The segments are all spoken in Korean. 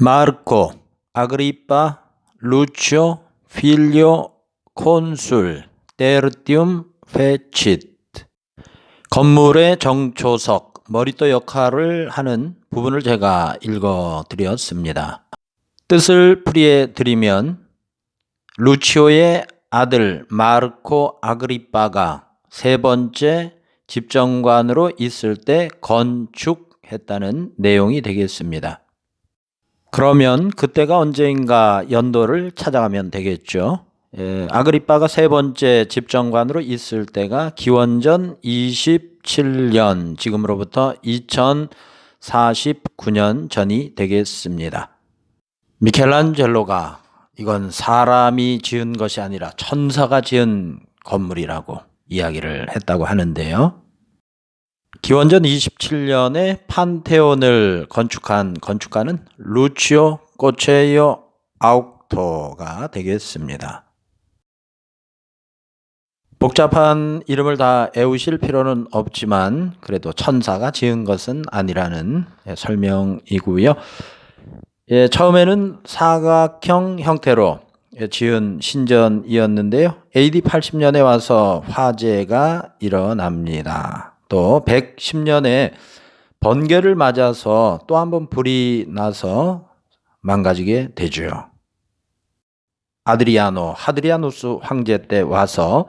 마르코, 아그리파, 루치오, 필리오, 콘술, 테르티움, 페칫. 건물의 정초석, 머리도 역할을 하는 부분을 제가 읽어 드렸습니다. 뜻을 풀이해 드리면 루치오의 아들 마르코 아그리파가 세 번째 집정관으로 있을 때 건축했다는 내용이 되겠습니다. 그러면 그때가 언제인가 연도를 찾아가면 되겠죠. 예, 아그리파가 세 번째 집정관으로 있을 때가 기원전 27년, 지금으로부터 2049년 전이 되겠습니다. 미켈란젤로가 이건 사람이 지은 것이 아니라 천사가 지은 건물이라고 이야기를 했다고 하는데요. 기원전 27년에 판테온을 건축한 건축가는 루치오 꼬체이오 아욱토가 되겠습니다. 복잡한 이름을 다 애우실 필요는 없지만 그래도 천사가 지은 것은 아니라는 예, 설명이고요. 예, 처음에는 사각형 형태로 예, 지은 신전이었는데요. AD 80년에 와서 화재가 일어납니다. 또 110년에 번개를 맞아서 또 한 번 불이 나서 망가지게 되죠. 아드리아노, 하드리아누스 황제 때 와서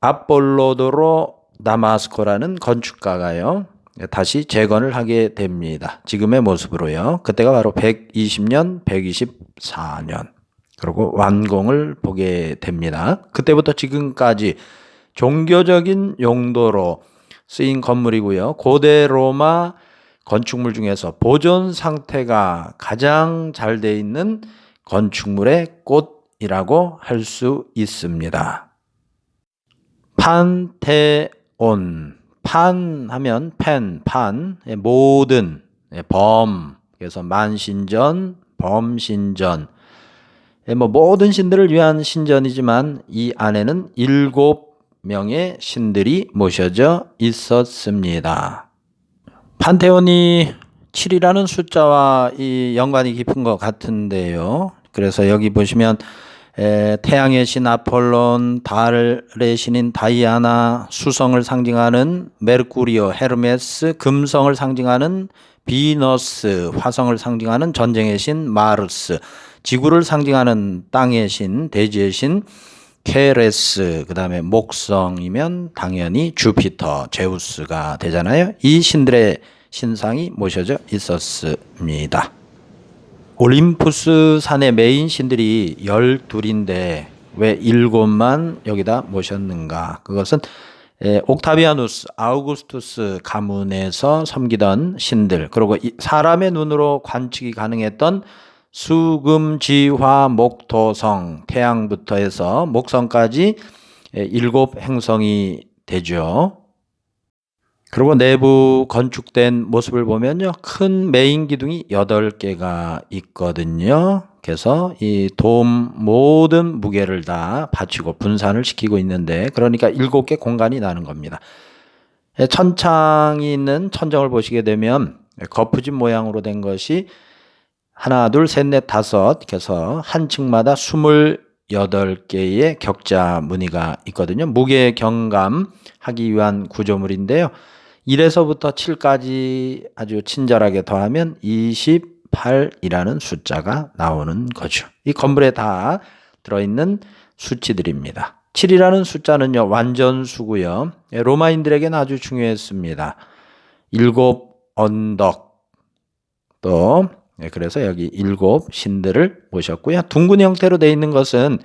아폴로도로 다마스코라는 건축가가요. 다시 재건을 하게 됩니다. 지금의 모습으로요. 그때가 바로 120년, 124년. 그리고 완공을 보게 됩니다. 그때부터 지금까지 종교적인 용도로 쓰인 건물이고요. 고대 로마 건축물 중에서 보존 상태가 가장 잘 돼 있는 건축물의 꽃이라고 할 수 있습니다. 판테온. 판 하면 펜, 판, 예, 모든, 예, 범, 그래서 만신전, 범신전, 예, 뭐 모든 신들을 위한 신전이지만 이 안에는 일곱 명의 신들이 모셔져 있었습니다. 판테온이 7이라는 숫자와 이 연관이 깊은 것 같은데요. 그래서 여기 보시면 에, 태양의 신 아폴론, 달의 신인 다이아나, 수성을 상징하는 메르쿠리오, 헤르메스, 금성을 상징하는 비너스, 화성을 상징하는 전쟁의 신 마르스, 지구를 상징하는 땅의 신, 대지의 신 케레스, 그 다음에 목성이면 당연히 주피터, 제우스가 되잖아요. 이 신들의 신상이 모셔져 있었습니다. 올림푸스 산의 메인 신들이 열둘인데 왜 일곱만 여기다 모셨는가? 그것은 옥타비아누스, 아우구스투스 가문에서 섬기던 신들, 그리고 사람의 눈으로 관측이 가능했던 수금지화 목토성, 태양부터 해서 목성까지 일곱 행성이 되죠. 그리고 내부 건축된 모습을 보면요. 큰 메인 기둥이 8개가 있거든요. 그래서 이 돔 모든 무게를 다 받치고 분산을 시키고 있는데 그러니까 7개 공간이 나는 겁니다. 천창이 있는 천정을 보시게 되면 거푸집 모양으로 된 것이 하나, 둘, 셋, 넷, 다섯 그래서 한 층마다 28개의 격자 무늬가 있거든요. 무게 경감하기 위한 구조물인데요. 1에서부터 7까지 아주 친절하게 더하면 28이라는 숫자가 나오는 거죠. 이 건물에 다 들어있는 수치들입니다. 7이라는 숫자는요, 완전수고요. 예, 로마인들에게는 아주 중요했습니다. 일곱 언덕, 또, 예, 그래서 여기 일곱 신들을 모셨고요. 둥근 형태로 되어 있는 것은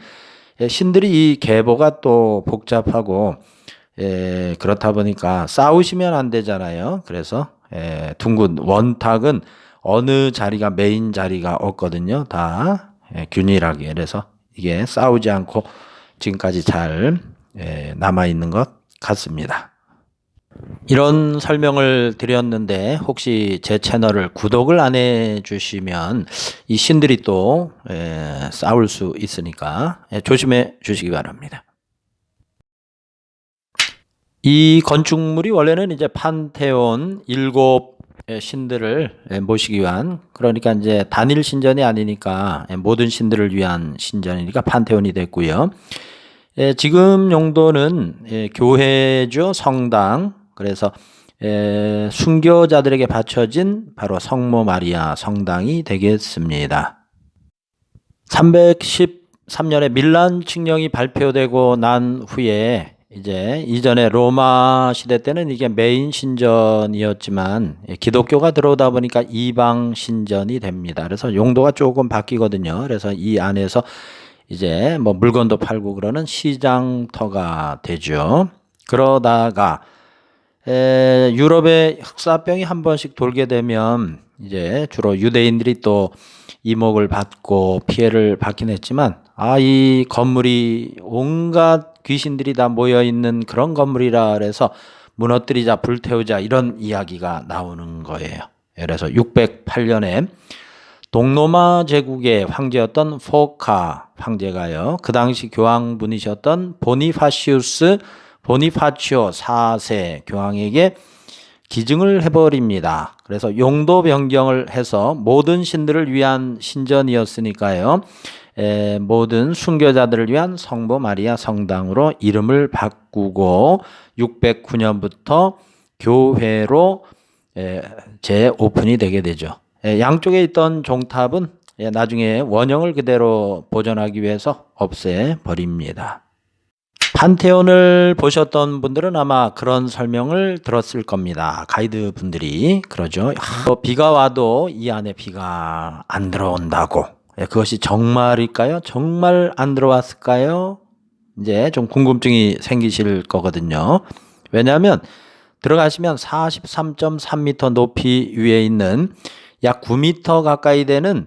예, 신들이 이 계보가 또 복잡하고 예, 그렇다 보니까 싸우시면 안 되잖아요. 그래서 예, 둥근 원탁은 어느 자리가 메인 자리가 없거든요. 다 예, 균일하게 그래서 이게 싸우지 않고 지금까지 잘 예, 남아 있는 것 같습니다. 이런 설명을 드렸는데 혹시 제 채널을 구독을 안 해주시면 이 신들이 또 예, 싸울 수 있으니까 예, 조심해 주시기 바랍니다. 이 건축물이 원래는 이제 판테온 일곱 예, 신들을 예, 모시기 위한 그러니까 이제 단일 신전이 아니니까 예, 모든 신들을 위한 신전이니까 판테온이 됐고요. 예, 지금 용도는 예, 교회죠 성당 그래서 예, 순교자들에게 바쳐진 바로 성모 마리아 성당이 되겠습니다. 313년에 밀란 칙령이 발표되고 난 후에 이제 이전에 로마 시대 때는 이게 메인 신전이었지만 예, 기독교가 들어오다 보니까 이방 신전이 됩니다. 그래서 용도가 조금 바뀌거든요. 그래서 이 안에서 이제 뭐 물건도 팔고 그러는 시장터가 되죠. 그러다가 에, 유럽의 흑사병이 한 번씩 돌게 되면 이제 주로 유대인들이 또 이목을 받고 피해를 받긴 했지만 아, 이 건물이 온갖 귀신들이 다 모여 있는 그런 건물이라 그래서 무너뜨리자 불태우자 이런 이야기가 나오는 거예요. 그래서 608년에 동로마 제국의 황제였던 포카 황제가요. 그 당시 교황분이셨던 보니파시우스 보니파치오 4세 교황에게 기증을 해버립니다. 그래서 용도 변경을 해서 모든 신들을 위한 신전이었으니까요. 에, 모든 순교자들을 위한 성모 마리아 성당으로 이름을 바꾸고 609년부터 교회로 에, 재오픈이 되게 되죠. 에, 양쪽에 있던 종탑은 에, 나중에 원형을 그대로 보존하기 위해서 없애 버립니다. 판테온을 보셨던 분들은 아마 그런 설명을 들었을 겁니다. 가이드 분들이 그러죠. 아, 비가 와도 이 안에 비가 안 들어온다고. 예, 그것이 정말일까요? 정말 안 들어왔을까요? 이제 좀 궁금증이 생기실 거거든요. 왜냐하면 들어가시면 43.3m 높이 위에 있는 약 9m 가까이 되는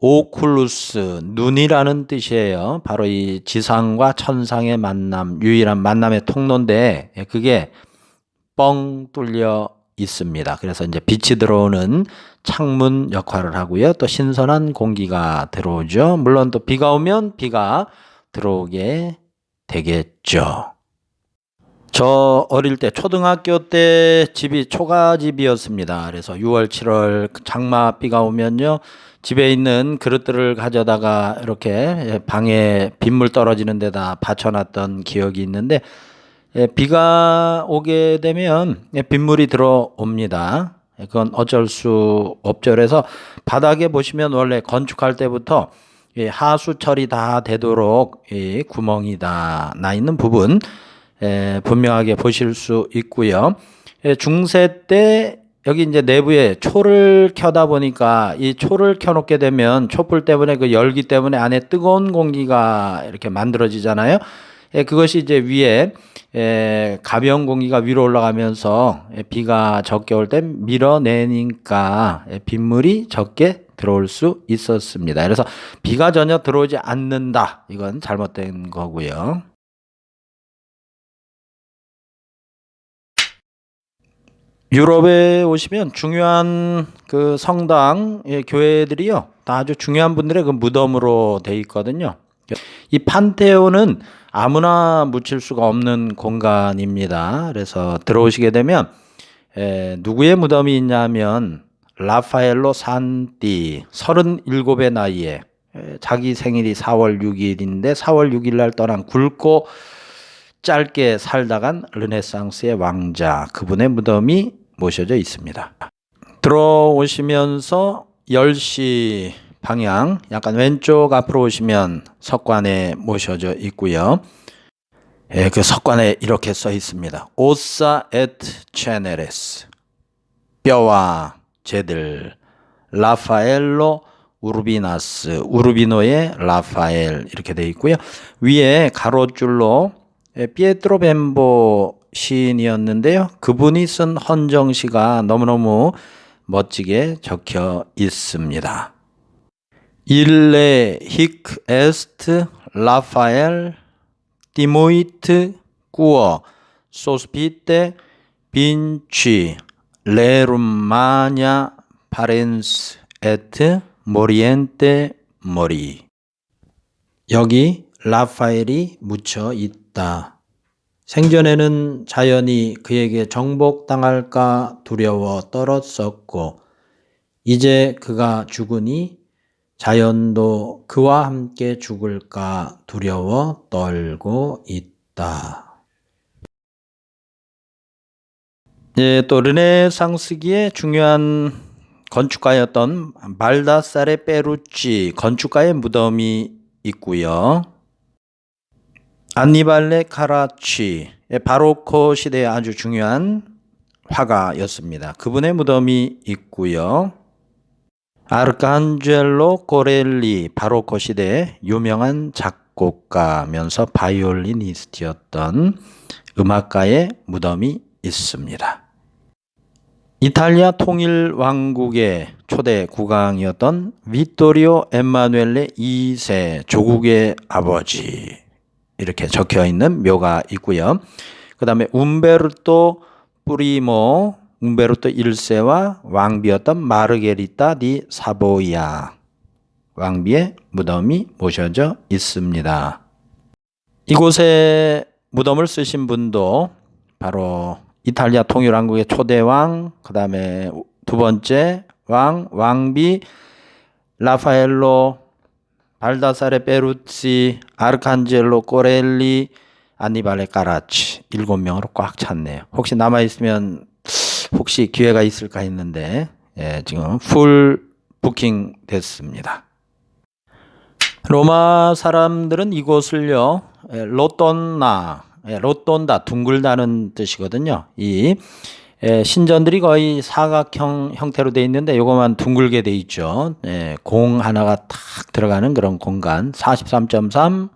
오쿨루스 눈이라는 뜻이에요. 바로 이 지상과 천상의 만남, 유일한 만남의 통로인데 예, 그게 뻥 뚫려 있습니다. 그래서 이제 빛이 들어오는 창문 역할을 하고요. 또 신선한 공기가 들어오죠. 물론 또 비가 오면 비가 들어오게 되겠죠. 저 어릴 때 초등학교 때 집이 초가집이었습니다. 그래서 6월, 7월 장마 비가 오면요. 집에 있는 그릇들을 가져다가 이렇게 방에 빗물 떨어지는 데다 받쳐놨던 기억이 있는데 예, 비가 오게 되면 예, 빗물이 들어옵니다. 그건 어쩔 수 없죠. 그래서 바닥에 보시면 원래 건축할 때부터 하수철이 다 되도록 구멍이 다 나 있는 부분 분명하게 보실 수 있고요. 중세 때 여기 이제 내부에 초를 켜다 보니까 이 초를 켜놓게 되면 촛불 때문에 그 열기 때문에 안에 뜨거운 공기가 이렇게 만들어지잖아요. 예, 그것이 이제 위에 예, 가벼운 공기가 위로 올라가면서 예, 비가 적게 올 때 밀어내니까 예, 빗물이 적게 들어올 수 있었습니다. 그래서 비가 전혀 들어오지 않는다. 이건 잘못된 거고요. 유럽에 오시면 중요한 그 성당, 예, 교회들이요. 다 아주 중요한 분들의 그 무덤으로 돼 있거든요. 이 판테온은 아무나 묻힐 수가 없는 공간입니다. 그래서 들어오시게 되면 에, 누구의 무덤이 있냐면 라파엘로 산띠 37의 나이에 에, 자기 생일이 4월 6일인데 4월 6일 날 떠난 굵고 짧게 살다간 르네상스의 왕자 그분의 무덤이 모셔져 있습니다. 들어오시면서 10시 방향 약간 왼쪽 앞으로 오시면 석관에 모셔져 있고요. 예, 그 석관에 이렇게 써 있습니다. 오사 에트 체네레스 뼈와 제들 라파엘로 우르비나스 우르비노의 라파엘 이렇게 되어 있고요. 위에 가로줄로 예, 피에트로 벤보 시인이었는데요. 그분이 쓴 헌정시가 너무너무 멋지게 적혀 있습니다. 일레 히크 에스트 라파엘 디모이트 꾸어 소스피테 빈취 레룸마냐 파렌스 에트 모리엔테 모리 여기 라파엘이 묻혀 있다. 생전에는 자연이 그에게 정복당할까 두려워 떨었었고, 이제 그가 죽으니 자연도 그와 함께 죽을까 두려워 떨고 있다. 예, 또 르네상스기의 중요한 건축가였던 말다사레 페루치 건축가의 무덤이 있고요. 안니발레 카라치 바로코 시대의 아주 중요한 화가였습니다. 그분의 무덤이 있고요. 아르칸젤로 코렐리 바로코 시대의 유명한 작곡가면서 바이올리니스트였던 음악가의 무덤이 있습니다. 이탈리아 통일 왕국의 초대 국왕이었던 비토리오 엠마누엘레 2세 조국의 아버지 이렇게 적혀 있는 묘가 있고요. 그 다음에 움베르토 뿌리모 움베르토 1세와 왕비였던 마르게리타 디 사보이아 왕비의 무덤이 모셔져 있습니다. 이곳에 무덤을 쓰신 분도 바로 이탈리아 통일왕국의 초대왕, 그 다음에 두 번째 왕, 왕비, 라파엘로, 발다사레 페루치, 아르칸젤로 꼬렐리, 아니발레 까라치 일곱 명으로 꽉 찼네요. 혹시 남아 있으면 혹시 기회가 있을까 했는데 예, 지금 풀 부킹 됐습니다. 로마 사람들은 이곳을요 예, 로돈나 예, 로돈다 둥글다는 뜻이거든요. 이 예, 신전들이 거의 사각형 형태로 돼 있는데 요거만 둥글게 돼 있죠. 예, 공 하나가 탁 들어가는 그런 공간 43.3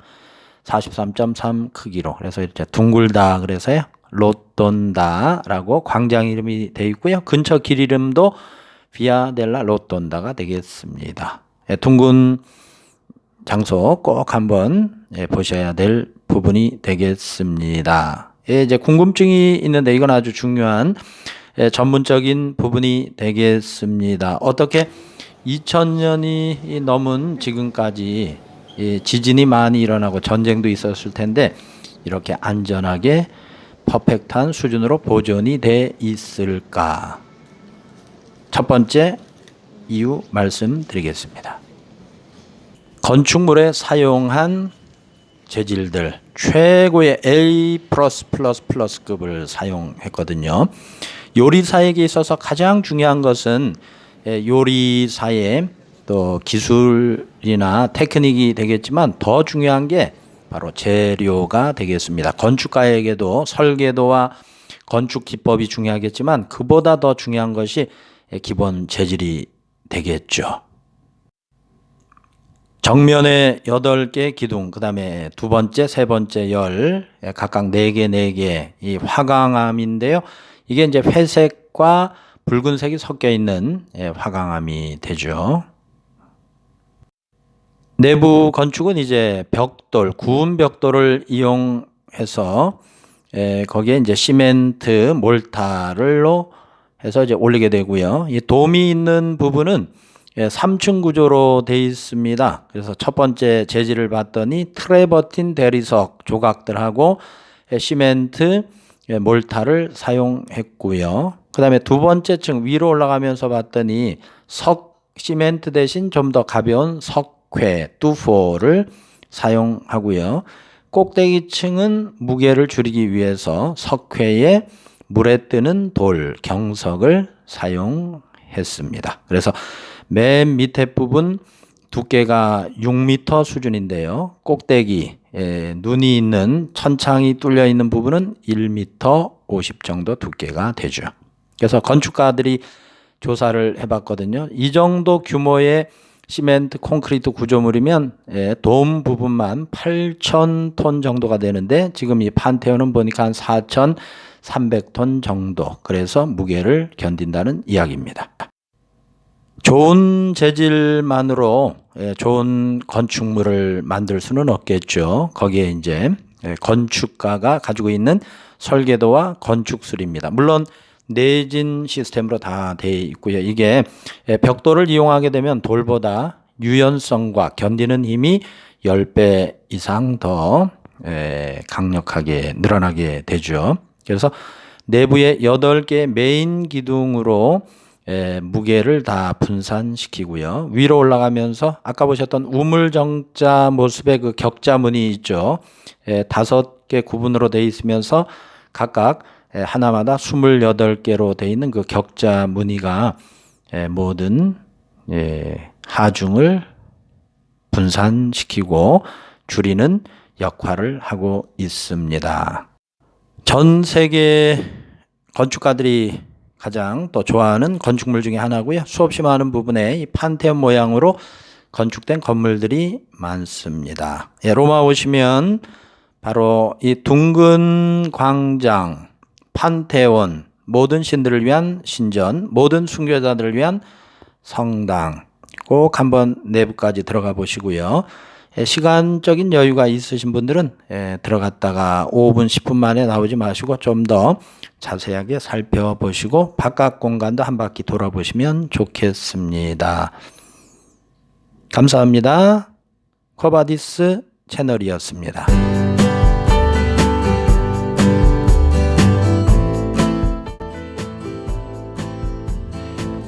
43.3 크기로 그래서 이제 둥글다 그래서요. 로돈다라고 광장 이름이 돼 있고요. 근처 길 이름도 비아델라 로돈다가 되겠습니다. 예, 둥근 장소 꼭 한번 예, 보셔야 될 부분이 되겠습니다. 예, 이제 궁금증이 있는데 이건 아주 중요한 예, 전문적인 부분이 되겠습니다. 어떻게 2000년이 넘은 지금까지 예, 지진이 많이 일어나고 전쟁도 있었을 텐데 이렇게 안전하게 퍼펙트한 수준으로 보존이 돼 있을까? 첫 번째 이유 말씀드리겠습니다. 건축물에 사용한 재질들 최고의 A 급을 사용했거든요. 요리사에게 있어서 가장 중요한 것은 예, 요리사의 또 기술이나 테크닉이 되겠지만 더 중요한 게 바로 재료가 되겠습니다. 건축가에게도 설계도와 건축 기법이 중요하겠지만 그보다 더 중요한 것이 기본 재질이 되겠죠. 정면에 8개 기둥, 그 다음에 두 번째, 세 번째 열, 예, 각각 4개, 4개, 이 화강암인데요. 이게 이제 회색과 붉은색이 섞여 있는 예, 화강암이 되죠. 내부 건축은 이제 벽돌, 구운 벽돌을 이용해서 예, 거기에 이제 시멘트, 몰타를로 해서 이제 올리게 되고요. 이 돔이 있는 부분은 예, 3층 구조로 되어 있습니다. 그래서 첫 번째 재질을 봤더니 트레버틴 대리석 조각들하고 예, 시멘트, 예, 몰타를 사용했고요. 그 다음에 두 번째 층 위로 올라가면서 봤더니 석 시멘트 대신 좀 더 가벼운 석회, 뚜포를 사용하고요. 꼭대기 층은 무게를 줄이기 위해서 석회에 물에 뜨는 돌, 경석을 사용했습니다. 그래서 맨 밑에 부분 두께가 6m 수준인데요. 꼭대기 예, 눈이 있는 천창이 뚫려 있는 부분은 1m 50 정도 두께가 되죠. 그래서 건축가들이 조사를 해봤거든요. 이 정도 규모의 시멘트 콘크리트 구조물이면 예, 돔 부분만 8,000톤 정도가 되는데 지금 이 판테온은 보니까 한 4,300톤 정도. 그래서 무게를 견딘다는 이야기입니다. 좋은 재질만으로 예, 좋은 건축물을 만들 수는 없겠죠. 거기에 이제 예, 건축가가 가지고 있는 설계도와 건축술입니다. 물론 내진 시스템으로 다 돼 있고요. 이게 예, 벽돌을 이용하게 되면 돌보다 유연성과 견디는 힘이 10배 이상 더 에, 강력하게 늘어나게 되죠. 그래서 내부의 8개의 메인 기둥으로 에, 무게를 다 분산시키고요. 위로 올라가면서 아까 보셨던 우물정자 모습의 그 격자문이 있죠. 에, 다섯 개 구분으로 되어 있으면서 각각 에, 하나마다 28개로 되어 있는 그 격자 무늬가 에, 모든 예, 하중을 분산시키고 줄이는 역할을 하고 있습니다. 전 세계 건축가들이 가장 또 좋아하는 건축물 중에 하나고요. 수없이 많은 부분에 이 판테온 모양으로 건축된 건물들이 많습니다. 예, 로마 오시면 바로 이 둥근 광장, 판테온, 모든 신들을 위한 신전, 모든 순교자들을 위한 성당 꼭 한번 내부까지 들어가 보시고요. 예, 시간적인 여유가 있으신 분들은 예, 들어갔다가 5분, 10분 만에 나오지 마시고 좀 더 자세하게 살펴보시고 바깥 공간도 한 바퀴 돌아보시면 좋겠습니다. 감사합니다. 코바디스 채널이었습니다.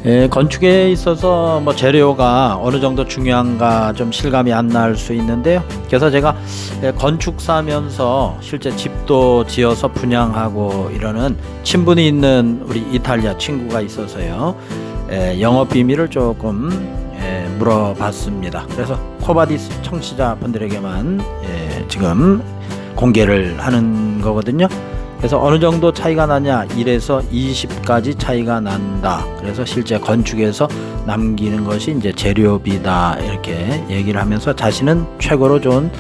예, 건축에 있어서 뭐 재료가 어느 정도 중요한가 좀 실감이 안 날 수 있는데요. 그래서 제가 예, 건축사면서 실제 집도 지어서 분양하고 이러는 친분이 있는 우리 이탈리아 친구가 있어서요. 예, 영업 비밀을 조금 예, 물어봤습니다. 그래서 코바디스 청취자 분들에게만 예, 지금 공개를 하는 거거든요. 그래서 어느 정도 차이가 나냐? 1에서 20까지 차이가 난다. 그래서 실제 건축에서 남기는 것이 이제 재료비다. 이렇게 얘기를 하면서 자신은 최고로 좋은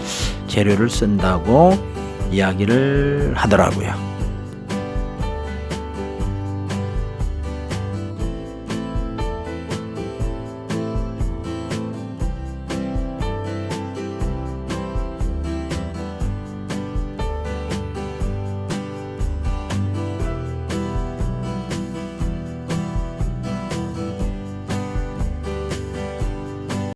재료를 쓴다고 이야기를 하더라고요